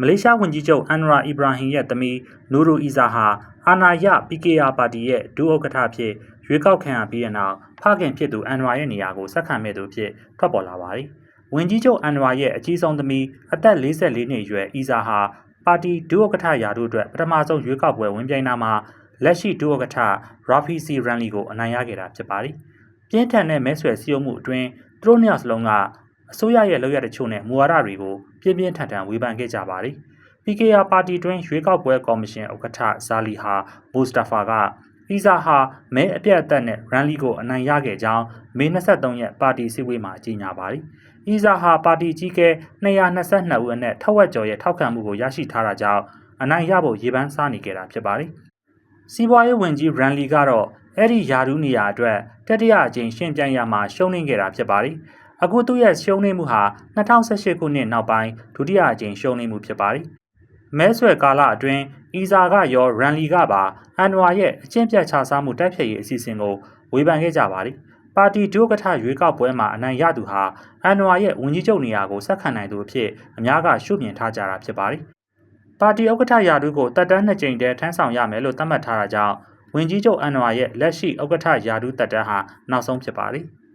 မလေးရှားဝန်ကြီးချုပ်အန်နရာအီဘရာဟင်ရဲ့သမီးနူရူအီဇာဟာအာနာယ PKR ပါတီရဲ့ဒုဥက္ကဋ္ဌဖြစ်ရွေးကောက်ခံရပြီးတဲ့နောက်ဖခင်ဖြစ်သူအန်နရာရဲ့နေရာကိုဆက်ခံမဲ့သူဖြစ်ထွက်ပေါ်လာပါတယ်။ဝန်ကြီးချုပ်အန်နရာရဲ့အကြီးဆုံးသမီးအသက်44နှစ်အရွယ်အီဇာဟာပါတီဒုဥက္ကဋ္ဌရာထူးအတွက်ပထမဆုံးရွေးကောက်ပွဲဝင်ပြိုင်တာမှာလက်ရှိဒုဥက္ကဋ္ဌရာဖီစီရန်လီကိုအနိုင်ရခဲ့တာဖြစ်ပါတယ်။ပြင်းထန်တဲ့မဲဆွယ်စည်းရုံးမှုအတွင်းသူတို့နှစ်ယောက်စလုံးက အစိုးရရဲ့လုပ်ရတဲ့ချို့နဲ့မူဝါဒတွေကိုပြင်းပြင်းထန်ထန်ဝေဖန်ခဲ့ကြပါတယ်။ PKR ပါတီတွင်ရွေးကောက်ပွဲကော်မရှင်ဥက္ကဋ္ဌဇာလီဟာမိုစတာဖာကအီဇာဟာမဲအပြတ်အသက်နဲ့ရန်လီကိုအနိုင်ရခဲ့ကြောင်းမေ23ရက်ပါတီစည်းဝေးမှာကြေညာပါတယ်။အီဇာဟာပါတီကြီးကဲ222ဦးအနက်ထက်ဝက်ကျော်ရဲ့ထောက်ခံမှုကိုရရှိထားတာကြောင့်အနိုင်ရဖို့ရေပန်းစားနေကြတာဖြစ်ပါတယ်။စီးပွားရေးဝန်ကြီးရန်လီကတော့အဲ့ဒီယာဒူးနေရာအတွက်တတိယအကြိမ်ရှင်းပြိုင်ရမှာရှုံးနေခဲ့တာဖြစ်ပါတယ်။ အခုသူ့ရဲ့ရှုံးနေမှုဟာ2018ခုနှစ်နောက်ပိုင်းဒုတိယအကြိမ်ရှုံးနေမှုဖြစ်ပါတယ်။မဲဆွယ်ကာလအတွင်းအီဇာကရောရန်လီကပါအန်နဝါရဲ့အကျင့်ပြတ်ချစားမှုတိုက်ဖျက်ရေးအစီအစဉ်ကိုဝေဖန်ခဲ့ကြပါတယ်။ပါတီဒုက္ကဋ္ဌရွေးကောက်ပွဲမှာအနိုင်ရသူဟာအန်နဝါရဲ့ဝန်ကြီးချုပ်နေရာကိုဆက်ခံနိုင်သူအဖြစ်အများကရှုမြင်ထားကြတာဖြစ်ပါတယ်။ပါတီဥက္ကဋ္ဌရာထူးကိုတက်တန်းနှစ်ကြိမ်တည်းထမ်းဆောင်ရမယ်လို့သတ်မှတ်ထားတာကြောင့်ဝန်ကြီးချုပ်အန်နဝါရဲ့လက်ရှိဥက္ကဋ္ဌရာထူးတက်တန်းဟာနောက်ဆုံးဖြစ်ပါတယ်။